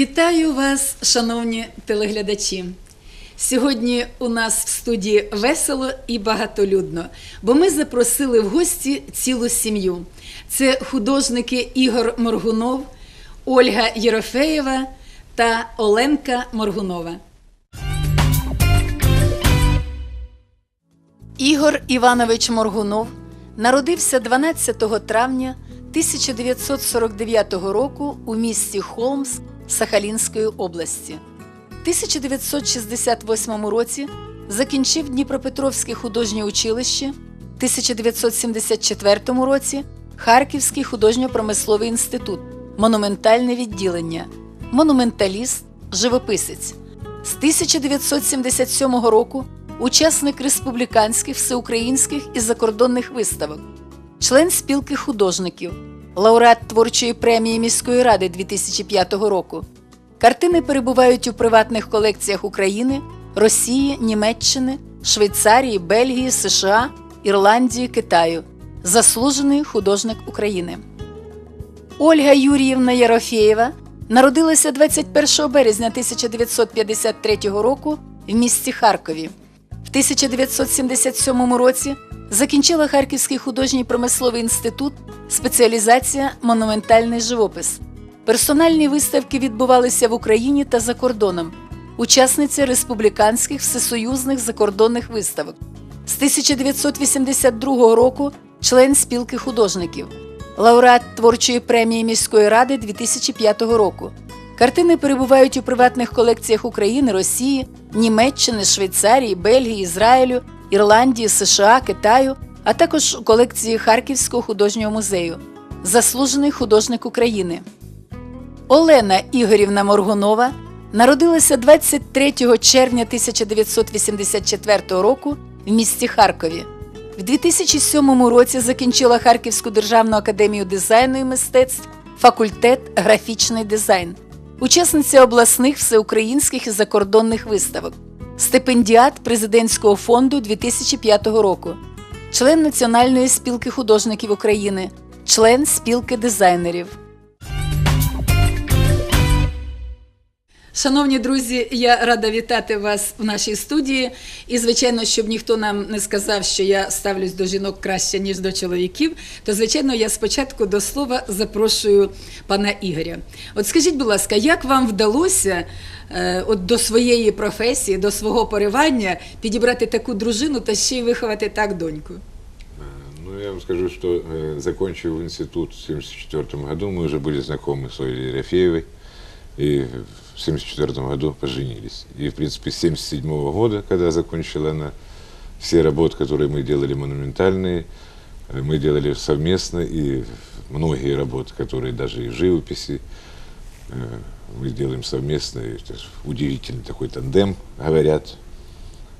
Вітаю вас, шановні телеглядачі. Сьогодні у нас в студії весело і багатолюдно, бо ми запросили в гості цілу сім'ю. Це художники Ігор Моргунов, Ольга Єрофеєва та Оленка Моргунова. Ігор Іванович Моргунов народився 12 травня 1949 року у місті Холмс Сахалінської області. В 1968 році закінчив Дніпропетровське художнє училище, в 1974 році Харківський художньо-промисловий інститут, монументальне відділення, монументаліст, живописець. З 1977 року учасник республіканських, всеукраїнських і закордонних виставок, член спілки художників, лауреат творчої премії міської ради 2005 року. Картини перебувають у приватних колекціях України, Росії, Німеччини, Швейцарії, Бельгії, США, Ірландії, Китаю. Заслужений художник України. Ольга Юріївна Ярофєєва народилася 21 березня 1953 року в місті Харкові. В 1977 році закінчила Харківський художній промисловий інститут, спеціалізація монументальний живопис. Персональні виставки відбувалися в Україні та за кордоном. Учасниця республіканських всесоюзних закордонних виставок. З 1982 року член спілки художників, лауреат творчої премії міської ради 2005 року. Картини перебувають у приватних колекціях України, Росії, Німеччини, Швейцарії, Бельгії, Ізраїлю, Ірландії, США, Китаю, а також у колекції Харківського художнього музею. Заслужений художник України. Олена Ігорівна Моргунова народилася 23 червня 1984 року в місті Харкові. В 2007 році закінчила Харківську державну академію дизайну і мистецтв, факультет графічний дизайн, учасниця обласних всеукраїнських і закордонних виставок, стипендіат президентського фонду 2005 року, член Національної спілки художників України, член спілки дизайнерів. Шановні друзі, я рада вітати вас в нашій студії. І, звичайно, щоб ніхто нам не сказав, що я ставлюсь до жінок краще, ніж до чоловіків, то, звичайно, я спочатку до слова запрошую пана Ігоря. От скажіть, будь ласка, як вам вдалося е, от до своєї професії, до свого поривання підібрати таку дружину та ще й виховати так доньку? Ну, я вам скажу, что э, закончив институт в 1974 году, мы уже были знакомы с Олей Ерофеевой, И в 1974 году поженились. И, в принципе, с 1977 года, когда закончила она все работы, которые мы делали монументальные, э, мы делали совместно, и многие работы, которые даже и живописи, э, мы делаем совместно. Это удивительный такой тандем, говорят,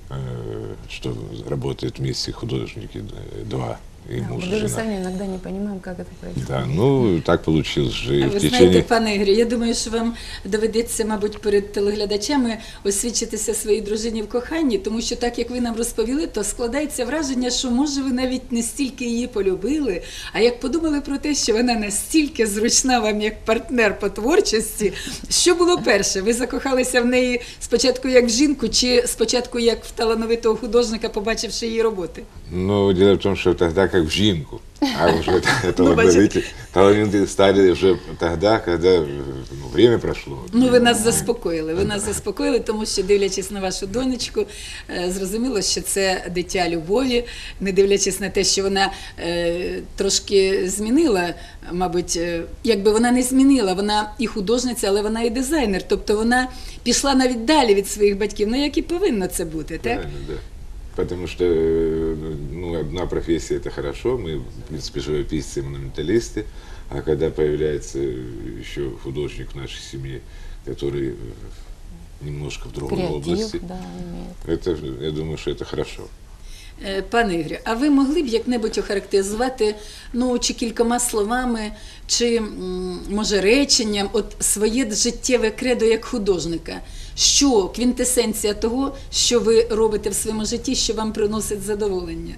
э, что работают вместе художники два, и Да, муж мы и даже жена. сами иногда не понимаем, как это происходит. Да, ну так получилось же. А в Ви течение... знаєте, пане Ігорі, я думаю, що вам доведеться, мабуть, перед телеглядачами освідчитися своїй дружині в коханні, тому що так як ви нам розповіли, то складається враження, що може ви навіть не стільки її полюбили, а як подумали про те, що вона настільки зручна вам як партнер по творчості. Що було перше? Ви закохалися в неї спочатку як в жінку, чи спочатку як в талановитого художника, побачивши її роботи? Ну, дело в том, что тогда как в Жинку. А уже это Ну, таланты, таланты стали уже тогда, когда э, ну, время прошло. Ну, ви нас заспокоїли. Ви нас заспокоїли, тому що дивлячись на вашу донечку, е, зрозуміло, що це дитя любові, не дивлячись на те, що вона е, трошки змінила, мабуть, е, якби вона не змінила, вона і художниця, але вона і дизайнер. Тобто вона пішла навіть далі від своїх батьків, ну як і повинно це бути, так? Правильно, да. Потому что э, ну, одна профессия это хорошо, мы, в принципе, живописцы и монументалисты, а когда появляется еще художник в нашей семье, который э, немножко в другой Креатив, области, да, имеет. это, я думаю, что это хорошо. Е, Пане Ігорю, а ви могли б як-небудь охарактеризувати, ну чи кількома словами, чи м, може реченням, от своє життєве кредо як художника? Що квінтесенція того, що ви робите в своєму житті, що вам приносить задоволення?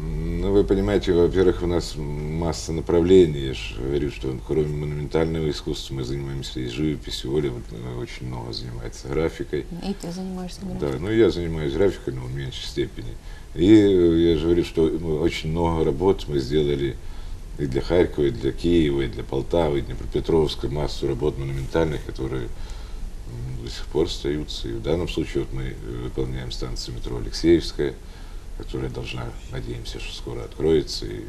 Ну, Ну, вы понимаете, во-первых, у нас масса направлений. Я же говорю, что кроме монументального искусства мы занимаемся и живописью. Оля вот, э, очень много занимается графикой. И ты занимаешься Да, графикой. ну я занимаюсь графикой, но в меньшей степени. И э, я же говорю, что мы очень много работ мы сделали и для Харькова, и для Киева, и для Полтавы, и Днепропетровска, массу работ монументальных, которые м, до сих пор остаются. И в данном случае вот мы э, выполняем станцию метро Алексеевская, которая должна, надеемся, что скоро откроется. И, э,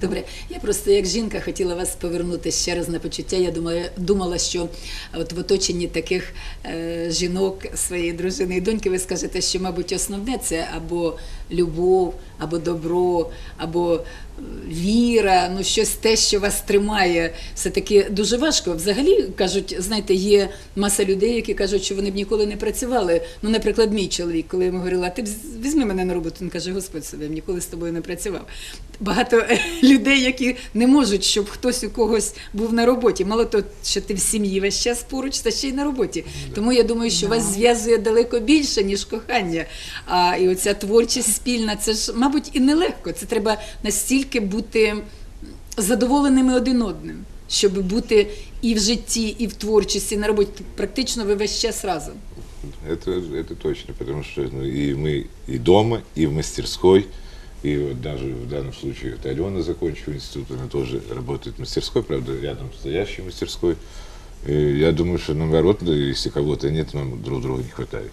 Добре, я просто як жінка хотіла вас повернути ще раз на почуття. Я думаю, думала, що от в оточенні таких е, жінок, своєї дружини і доньки, ви скажете, що, мабуть, основне це або любов, або добро, або е, віра, ну щось те, що вас тримає. Все-таки дуже важко. Взагалі кажуть, знаєте, є маса людей, які кажуть, що вони б ніколи не працювали. Ну, наприклад, мій чоловік, коли я йому говорила, ти візьми мене на роботу, він каже, Господь себе, я б ніколи з тобою не працював. Багато е, людей, які не можуть, щоб хтось у когось був на роботі. Мало того, що ти в сім'ї весь час поруч, та ще й на роботі. Тому я думаю, що вас зв'язує далеко більше, ніж кохання. А і оця творчість спільна, це ж, мабуть, і нелегко. Це треба настільки бути задоволеними один одним, щоб бути і в житті, і в творчості, і на роботі. Практично ви весь час разом. Это, это точно, потому что ну, и мы и дома, и в мастерской, и вот даже в данном случае вот Алена, закончила институт, она тоже работает в мастерской, правда, рядом стоящей мастерской. И я думаю, что наоборот, да, если кого-то нет, нам друг друга не хватает.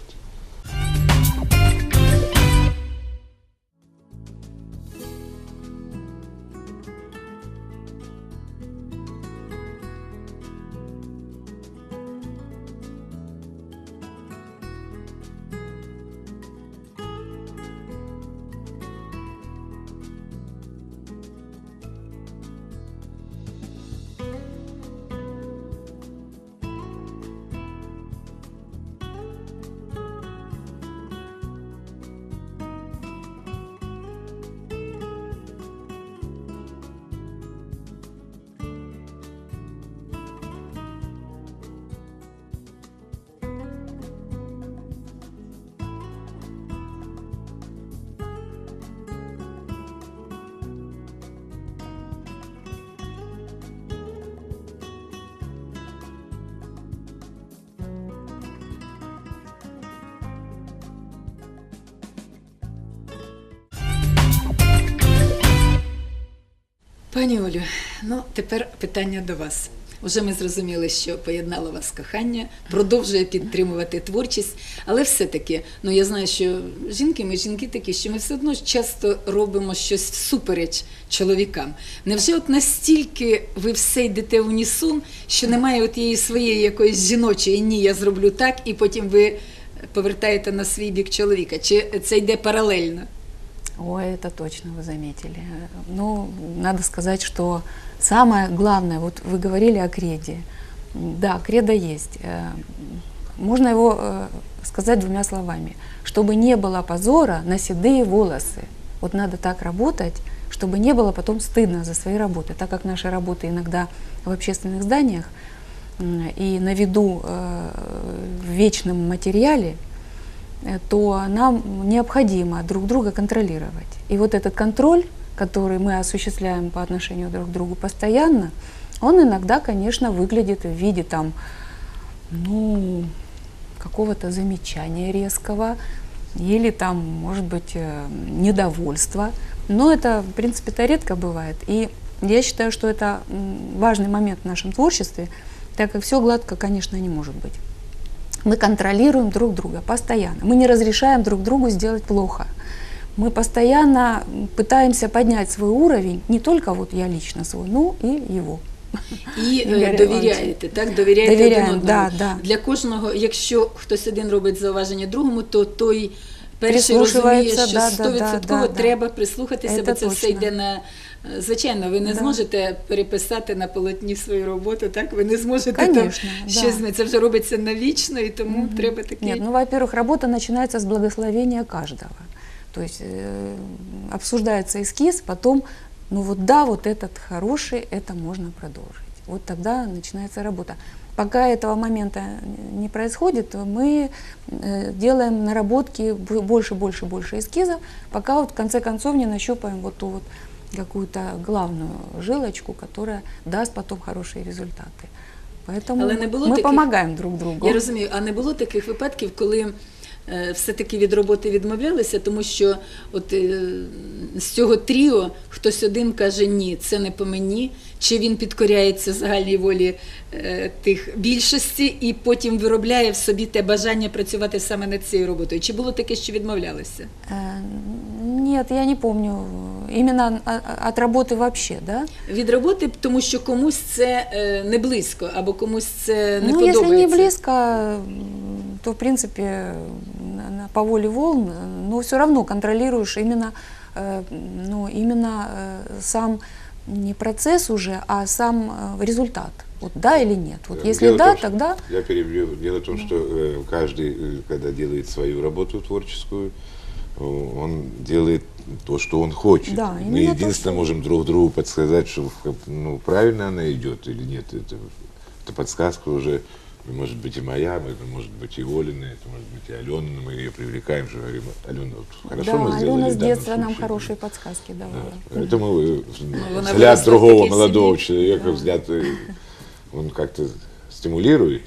Пані Олю, ну тепер питання до вас. Уже ми зрозуміли, що поєднало вас кохання, продовжує підтримувати творчість, але все-таки, ну я знаю, що жінки, ми жінки такі, що ми все одно часто робимо щось всупереч чоловікам. Невже от настільки ви все йдете в унісон, що немає от її своєї якоїсь жіночої ні, я зроблю так, і потім ви повертаєте на свій бік чоловіка? Чи це йде паралельно? Ой, это точно вы заметили. Ну, надо сказать, что самое главное, вот вы говорили о креде. Да, кредо есть. Э, Можно его э, сказать двумя словами. Чтобы не было позора на седые волосы. Вот надо так работать, чтобы не было потом стыдно за свои работы. Так как наши работы иногда в общественных зданиях и на виду э, в вечном материале, то нам необходимо друг друга контролировать. И вот этот контроль, который мы осуществляем по отношению друг к другу постоянно, он иногда, конечно, выглядит в виде там, ну, какого-то замечания резкого или там, может быть, э, недовольства. Но это, в принципе, это редко бывает. И я считаю, что это важный момент в нашем творчестве, так как все гладко, конечно, не может быть. Мы контролируем друг друга постоянно. Мы не разрешаем друг другу сделать плохо. Мы постоянно пытаемся поднять свой уровень, не только вот я лично свой, но и его. І Ігор е, довіряєте, так? Довіряєте Довіряємо, один одному. да, да. Для кожного, якщо хтось один робить зауваження другому, то той перший Прислушивається, розуміє, що да, да, да, 100% да, да. треба прислухатися, Це бо це все точно. йде на. е, Звичайно, ви не Да. зможете переписати на полотні свою роботу, так? Ви не зможете Конечно, там да. щось змінити. Це вже робиться навічно, і тому треба таке. Нет, ну, во-первых, работа начинается с благословения каждого. То есть э, обсуждается эскиз, потом, ну вот да, вот этот хороший, это можно продолжить. Вот тогда начинается работа. пока этого момента не происходит, мы э, делаем наработки б- больше, больше, больше эскизов, пока вот в конце концов не нащупаем вот ту вот какую-то главную жилочку, которая даст потом хорошие результаты. Поэтому Але не було мы таких- помогаем друг другу. Я розумію, а не було таких випадків, коли е, все-таки від роботи відмовлялися, тому що от е, з цього тріо хтось один каже ні, це не по мені, чи він підкоряється загальній волі е, тих більшості і потім виробляє в собі те бажання працювати саме над цією роботою. Чи було таке, що відмовлялися? Нет, я не а- а- от работы вообще, да? Від роботи, тому що комусь це е, не близько, або комусь це не ну, подобається. если не близко, м, то, в принципе, по воле волн, но все равно контролируешь именно, э, ну, именно э, сам не процесс уже, а сам э, результат. Вот да или нет. Вот если дело да, том, тогда Я перебью. Дело в том, что каждый, когда делает свою работу творческую, он делает то, что он хочет. Да, Мы именно то, единственное что- можем друг другу подсказать, что ну, правильно она идет или нет. Это, это подсказка уже, может быть, и моя, это может быть и Олина, это может быть и Алена, мы ее привлекаем, что говорим, Алена, вот хорошо да, мы сделали Алена в с данном детства нам случае». хорошие подсказки давала. Да. Поэтому э, она взгляд выросла в другого такой молодого семье. человека, взгляд, э, он как-то стимулирует.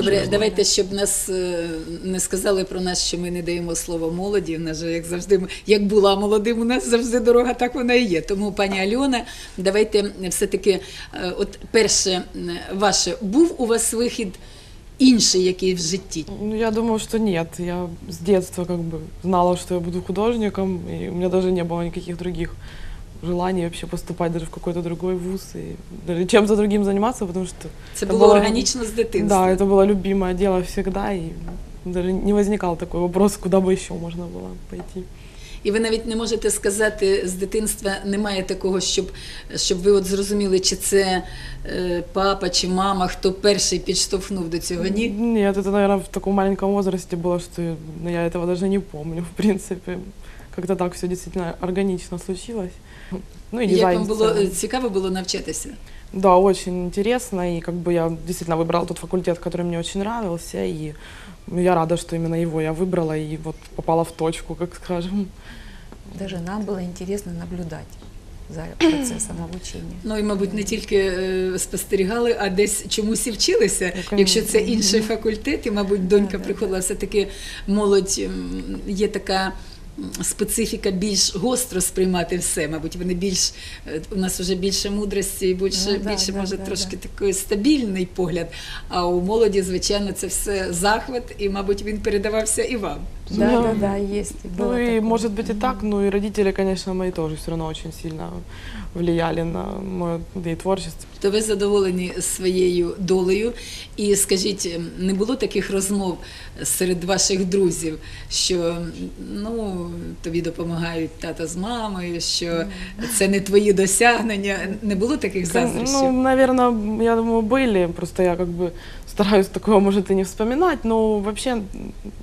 Добре, давайте, щоб нас е, не сказали про нас, що ми не даємо слово молоді. В нас же, як завжди, як була молодим, у нас завжди дорога, так вона і є. Тому, пані Альона, давайте все-таки, е, от перше ваше, був у вас вихід інший, який в житті? Ну, я думаю, что нет. Я с детства как бы знала, что я буду художником, и у меня даже не было никаких других желаний вообще поступать даже в какой-то другой вуз и даже чем-то другим заниматься, потому что Це Це було було- органічно з дитинства. да, это было любимое дело всегда, и даже не возникал такой вопрос, куда бы еще можно было пойти. І ви навіть не можете сказати з дитинства, немає такого, щоб, щоб ви от зрозуміли, чи це е, папа чи мама, хто перший підштовхнув до цього. Ні? Нет, это, наверное, в таком маленьком возрасте было, что ну, я этого даже не помню, в принципе. Как-то так все действительно органично случилось. Ну и Як дизайн вам в було целом. е, цікаво було навчатися? Да, очень интересно, и как бы я действительно выбрала тот факультет, который мне очень нравился, и я рада, что именно его я выбрала и вот попала в точку, как скажем. Даже нам было интересно наблюдать за процессом обучения. Ну і, мабуть, не тільки е, спостерігали, а десь чомусь і вчилися. Ну, конечно. Якщо це інший факультет, і, мабуть, донька приходила, все-таки молодь м, є така. Специфіка більш гостро сприймати все, мабуть, вони більш е, у нас вже більше мудрості і більше, Ну, да, більше да, може да, трошки да. такий стабільний погляд. А у молоді, звичайно, це все захват, і, мабуть, він передавався і вам. Да, Ну, да, да, есть. и Ну было и такое. может быть и так, но и родители, конечно, мои тоже все равно очень сильно влияли на мое да и творчество. То ви задоволені своєю долею. І скажіть, ем, не було таких розмов серед ваших друзів, що ну тобі допомагають тата з мамою, що це не твої досягнення? Не було таких Ну, заздрощів? наверное, я думаю, были. Просто я как бы стараюсь такого, может, и не вспоминать. Но вообще,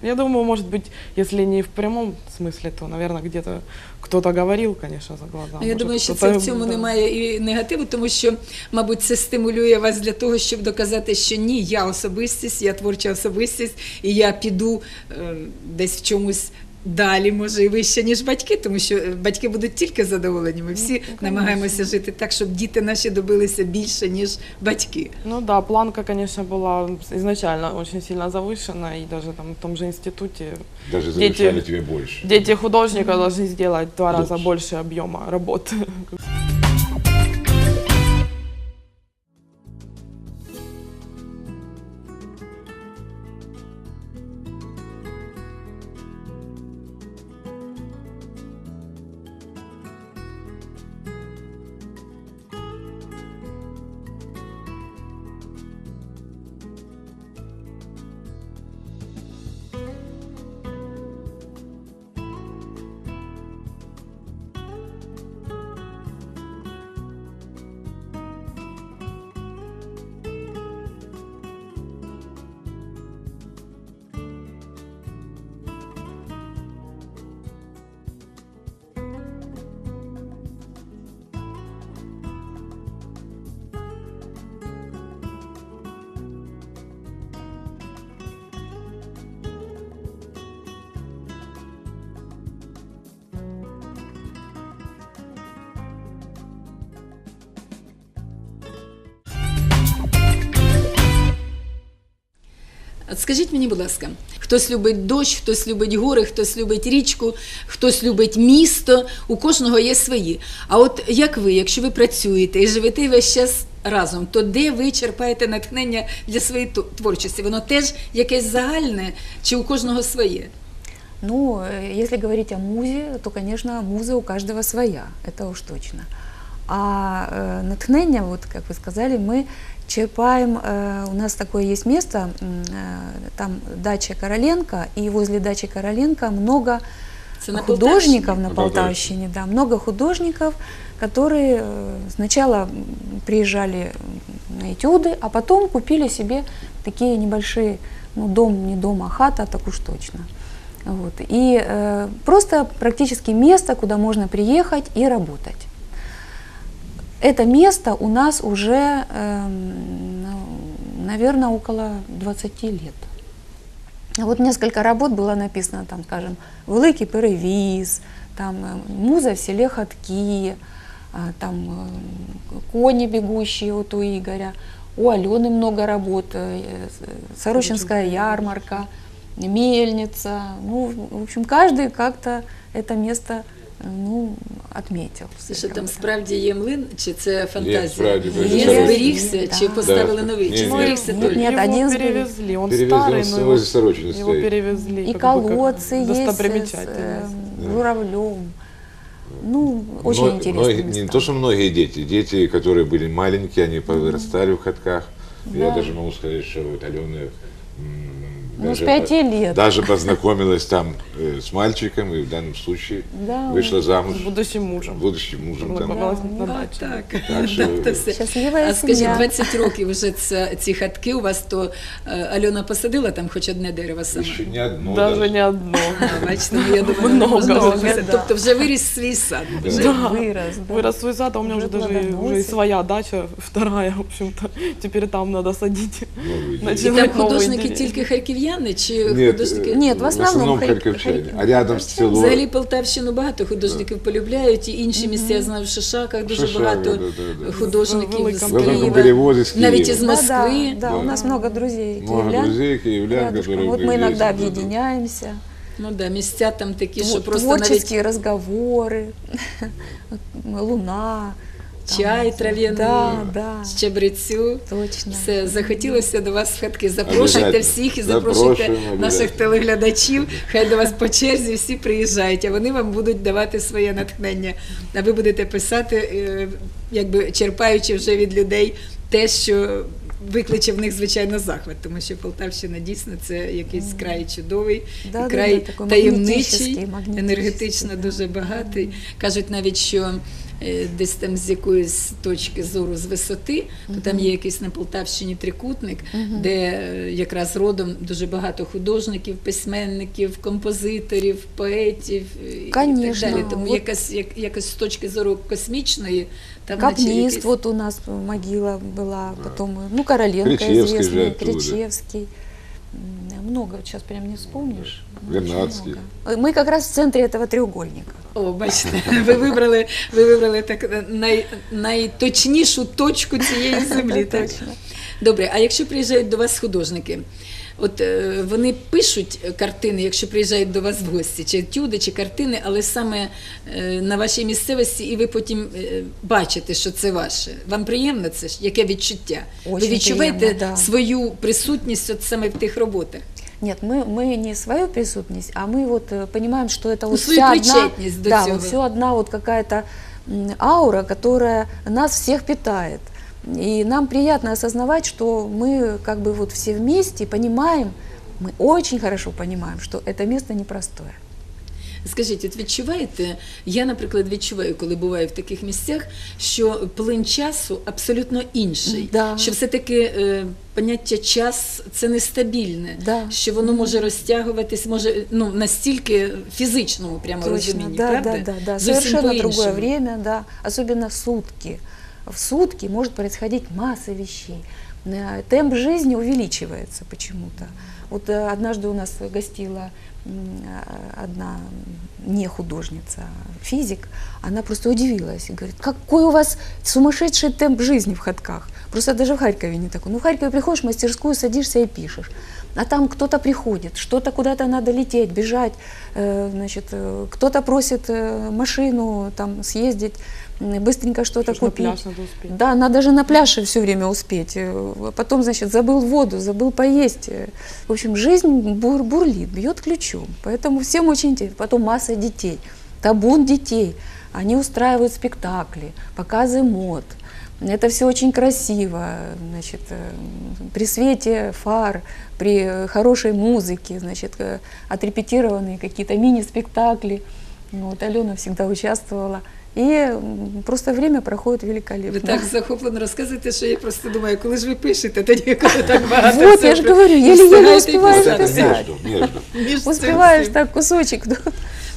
я думаю, может быть, если не в прямом смысле, то, наверное, где-то кто-то говорил, конечно, за глаза. Ну, я Может, думаю, що це в цьому да. немає і негативу, тому що, мабуть, це стимулює вас для того, щоб доказати, що ні, я особистість, я творча особистість, і я піду е, десь в чомусь далі, може, і вище, ніж батьки, тому що е, батьки будуть тільки задоволені. Ми всі Ну, намагаємося жити так, щоб діти наші добилися більше, ніж батьки. Ну да, планка, конечно, была изначально очень сильно завышена, и даже там в том же институте Даже Дети- завышали тебе больше. дети художника должны сделать в два раза Лучше. больше объема От скажіть мені, будь ласка, хтось любить дощ, хтось любить гори, хтось любить річку, хтось любить місто, у кожного є свої. А от як ви, якщо ви працюєте і живете весь час разом, то де ви черпаєте натхнення для своєї творчості? Воно теж якесь загальне чи у кожного своє? Ну, э, если говорить о музе, то, конечно, муза у каждого своя, это уж точно. А э, натхнение, вот как вы сказали, мы черпаем, э, у нас такое есть место, э, там дача Короленко, и возле дачи Короленко много на художников на Полтавщине, да, много художников, которые сначала приезжали на этюды, а потом купили себе такие небольшие, ну дом, не дом, а хата, так уж точно. Вот. И э, просто практически место, куда можно приехать и работать. Это место у нас уже, наверное, около 20 лет. Вот несколько работ было написано, там, скажем, Великий перевіз, там э, муза в селе Хатки, а, там э, кони бегущие вот у Игоря, у Алены много работ, э, Сорочинская ярмарка, мельница. Ну, в общем, каждый как-то это место ну, отметил. Це що там справді є млин, чи це фантазія? справді, це Є, Сорочинський. зберігся, чи Да. поставили Да. новий, Ні, чи ні. зберігся Нет, той? нет, его один сберег- перевезли, он Перевезли, старый, он но его, возле Сорочина его стоит. перевезли. И как бы как колодцы есть с, с, достопримечательность. э, журавлем. Ну, очень Мно- интересно. многие- Не то, что многие дети, дети, которые были маленькие, они повырастали в хатках. Я Да. даже могу сказать, что вот Алена м, Ну, с даже пяти по- лет. Даже познакомилась там э, с мальчиком и в данном случае Да. вышла замуж С будущим мужем. будущим мужем. Там. Познакомилась на А, даче. так, Так що- Да, то все. Счастливая А скажіть, семья. 20 років вже це, ці хатки у вас, то е, Альона посадила там хоч одне дерево сама? Еще не одно. Даже не одно. А, Бачите, ну я думаю, Много можна вже, записати. да. Тобто вже виріс свій сад. Да. Вже. Да. Вырос, да. Вырос свой сад, а у меня Уже уже даже и- уже и плодоносит. своя дача, вторая, в общем-то. Теперь там надо садить. Новые І дети. Начинать там новые художники деревья. тільки харків'яни чи Нет, художники? э, Нет, в основном харь- харьковчане. харь- А рядом с селом. Взагалі Полтавщину багато художників полюбляють, і інші місця я знаю в Шишаках дуже Шишаки, багато да, да, да. художників В з Великому В Великом Києва, перевозе с навіть Киева. із Да, Москви. Да, да, у нас много друзей Много киевлян. друзей, киевлян, рядышком. которые Вот мы ездят иногда туда. объединяемся. Ну да, місця там такі, що Тво- просто навіть Творческие разговоры, луна. Чай трав'яний, Да, да, щебрецю. точно. Все, захотілося до вас в хатки. Запрошуйте всіх і запрошуйте наших телеглядачів. Хай до вас по черзі всі приїжджають, а вони вам будуть давати своє натхнення. А ви будете писати, е, якби черпаючи вже від людей те, що викличе в них звичайно захват, тому що Полтавщина дійсно це якийсь край чудовий, Да, да, край да, такий таємничий, енергетично дуже багатий. Кажуть навіть, що десь там з якоїсь точки зору з висоти, то там є якийсь на Полтавщині трикутник, де е, якраз родом дуже багато художників, письменників, композиторів, поетів е, і так Конечно. далі. Тому Вот. якась, як, якось з точки зору космічної, там наче Капнист, якийсь- вот у нас могила была, потом, ну, Короленко Кричевский же известный, оттуда. Кричевский. М, много, вот сейчас прям не вспомнишь. Вернадский. Очень много. Мы как раз в центре этого треугольника. О, бачите, ви вибрали, ви вибрали так е, най, найточнішу точку цієї землі. так? Добре, а якщо приїжджають до вас художники, от е, вони пишуть картини, якщо приїжджають до вас в гості, чи тюди, чи картини, але саме е, на вашій місцевості, і ви потім е, бачите, що це ваше. Вам приємно це ж? Яке відчуття? ви відчуваєте приємно, да. свою присутність от саме в тих роботах? Нет, мы, мы не свою присутность, а мы вот э, понимаем, что это вот свою вся одна, причетность до да, цього. вот все одна вот какая-то м, аура, которая нас всех питает. И нам приятно осознавать, что мы как бы вот все вместе понимаем, мы очень хорошо понимаем, что это место непростое. Скажіть, от відчуваєте, я, наприклад, відчуваю, коли буваю в таких місцях, що плин часу абсолютно інший. Да. Що все-таки е, поняття час це нестабільне, Да. що воно може розтягуватись, може ну, настільки фізичному прямо Точно, розумінні, да, правда? да, да, да. Зовсім Совершенно другое по-іншому. время, да, особенно сутки. В сутки может происходить масса вещей. Э, Темп жизни увеличивается почему-то. Вот э, однажды у нас гостила м, э, одна не художница, физик, она просто удивилась и говорит, какой у вас сумасшедший темп жизни в ходках. Просто даже в Харькове не такой. Ну, в Харькове приходишь в мастерскую, садишься и пишешь. А там кто-то приходит, что-то куда-то надо лететь, бежать, э, значит, э, кто-то просит э, машину там съездить, быстренько что-то Что ж на купить. пляж надо успеть. Да, надо же на пляже все время успеть. Э, Потом, значит, забыл воду, забыл поесть. В общем, жизнь бур- бурлит, бьет ключом. Поэтому всем очень интересно. Потом масса детей, табун детей. Они устраивают спектакли, показы мод. Это все очень красиво, значит, э, при свете фар, при э, хорошей музыке, значит, э, отрепетированные какие-то мини-спектакли. Ну, Вот Алена всегда участвовала. И м, просто время проходит великолепно. Ви так захоплено розказуєте, що я просто думаю, коли ж ви пишете, тоді коли так багато. Вот, всього я ж ви говорю, не еле-еле встигаєте успеваешь Вот это писати. писать. между, между. Між цим Успеваешь всім. так кусочек.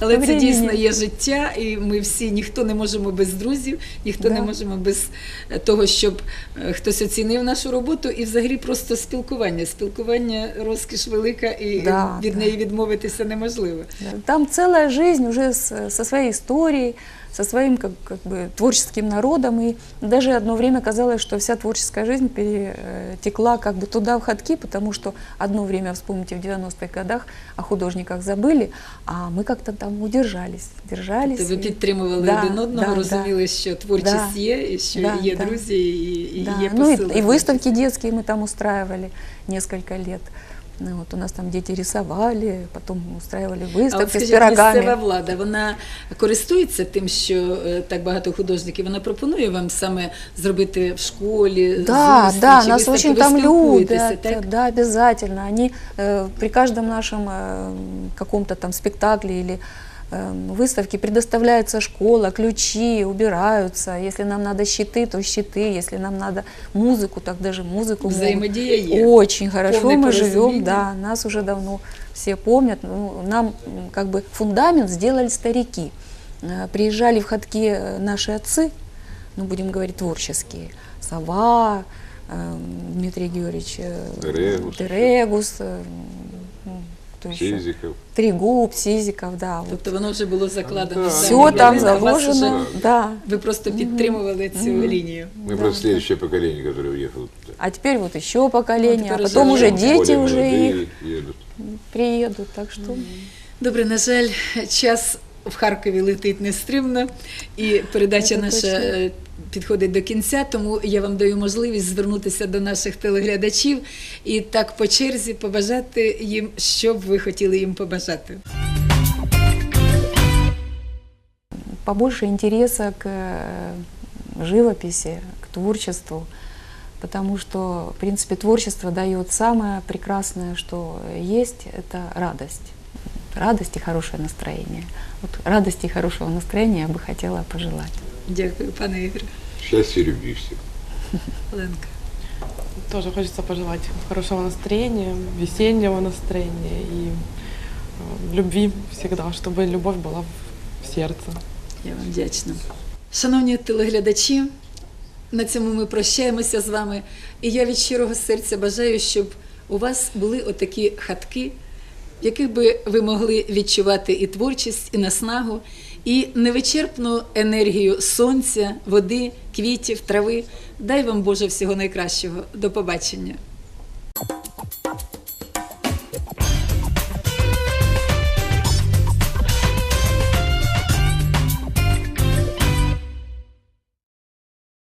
Але це дійсно є життя, і ми всі ніхто не можемо без друзів, ніхто Да. не можемо без е, того, щоб е, хтось оцінив нашу роботу, і взагалі просто спілкування. Спілкування розкіш велика, і Да, від да. неї відмовитися неможливо. Там ціла жизнь вже зі своєї историей, со своим как, как бы творческим народом. И даже одно время казалось, что вся творческая жизнь перетекла как бы туда, в ходки, потому что одно время, вспомните, в 90-х годах о художниках забыли, а мы как-то там удержались, держались. Тобто ви и- підтримували Да, один одного, да, розуміли, що творчість Да. є, і що Да, є да. друзі, і, і Да, є ну и, посил. и выставки детские мы там устраивали несколько лет. Ну, вот у нас там дети рисовали, потом устраивали А от выставки с скажіть, пирогами. місцева влада, вона користується тим, що е, так багато художників, вона пропонує вам саме зробити в школі, Да, зустрічі, да, нас виставки, очень ви там спілкуєтеся, любят, так? да, обязательно. Они э, при каждом нашем э, каком-то там спектакле или э, выставке предоставляется школа, ключи, убираются. Если нам надо щиты, то щиты. Если нам надо музыку, так даже музыку. Взаимодействие. Очень хорошо Полное мы живем, да, нас уже давно все помнят. Ну, нам как бы фундамент сделали старики. Э, Приезжали в ходки э, наши отцы, ну будем говорить творческие, Сова, э, Дмитрий Георгиевич, э, Терегус. Терегус, э, м, кто еще? Сизиков. Трегуб, Сизиков, да. Вот. Тобто воно вже було закладено. Да. в Все самі там ялинки, а вас заложено, уже- да. Ви просто підтримували цю лінію. Мы просто следующее поколение, которое уехало туда. А теперь вот еще поколение, теперь а потом уже уже дети Более уже молодые их едут. приедут, так что... Добре, на жаль, час в Харкові летить нестримно, і передача Це наша точно. е, підходить до кінця, тому я вам даю можливість звернутися до наших телеглядачів і так по черзі побажати їм, що б ви хотіли їм побажати. побольше интереса к э, живописи, к творчеству, потому что, в принципе, творчество дает самое прекрасное, что есть, это радость. Радость и хорошее настроение. Вот радости и хорошего настроения я бы хотела пожелать. Дякую, пане Ігор. Счастья и любви всем. Оленка. Тоже хочется пожелать хорошего настроения, весеннего настроения и э, любви всегда, чтобы любовь была в- в сердце. Я вам вдячна. Шановні телеглядачі, на цьому ми прощаємося з вами. І я від щирого серця бажаю, щоб у вас були отакі хатки, в яких би ви могли відчувати і творчість, і наснагу, і невичерпну енергію сонця, води, квітів, трави. Дай вам Боже всього найкращого. До побачення.